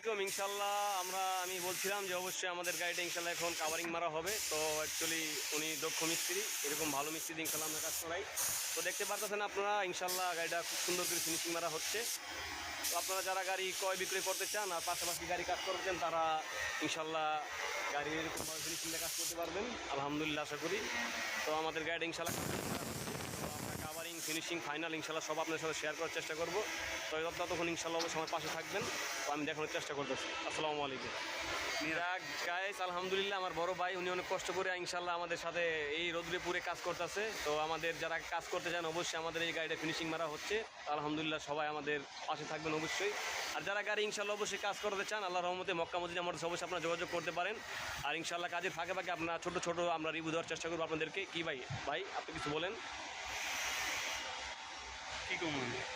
আসসালামাইকুম ইনশাল্লাহ আমরা, আমি বলছিলাম যে অবশ্যই আমাদের গাড়িটা ইনশাল্লাহ এখন কাভারিং মারা হবে। তো অ্যাকচুয়ালি উনি দক্ষ মিস্ত্রি, এরকম ভালো মিস্ত্রি ইনশাল্লাহ আমরা কাজ করাই। তো দেখতে পারতেছেন আপনারা ইনশাল্লাহ গাড়িটা খুব সুন্দর করে ফিনিশিং মারা হচ্ছে। তো আপনারা যারা গাড়ি ক্রয় বিক্রয় করতে চান আর পাশাপাশি গাড়ি কাজ করছেন তারা ইনশাল্লাহ গাড়ির এরকমভাবে ফিনিশিংটা কাজ করতে পারবেন। আলহামদুলিল্লাহ, আশা করি। তো আমাদের গাড়ি ইনশাল্লাহ ফিনিশিং ফাইনাল ইনশাল্লাহ সব আপনার সাথে শেয়ার করার চেষ্টা করব। তো ততক্ষণ ইনশাল্লাহ অবশ্যই আমার পাশে থাকবেন। তো আমি দেখানোর চেষ্টা করতেছি। আসসালামু আলাইকুম। যাক গাইস আলহামদুলিল্লাহ আমার বড় ভাই উনি অনেক কষ্ট করে ইনশাল্লাহ আমাদের সাথে এই রোদ্রে কাজ করতেছে। তো আমাদের যারা কাজ করতে চান অবশ্যই আমাদের এই গাড়িটা ফিনিশিং মারা হচ্ছে। আলহামদুলিল্লাহ সবাই আমাদের পাশে থাকবেন অবশ্যই। আর যারা গাড়ি ইনশাল্লাহ অবশ্যই কাজ করতে চান আল্লাহ রহমতে মক্কা মসজিদ আমাদের অবশ্যই আপনারা যোগাযোগ করতে পারেন। আর ইনশাল্লাহ কাজের ফাঁকে ফাঁকে আপনার ছোটো ছোটো আমরা রিভিউ দেওয়ার চেষ্টা করব আপনাদেরকে। কী ভাই? ভাই আপনি কিছু বলেন। que eu mando.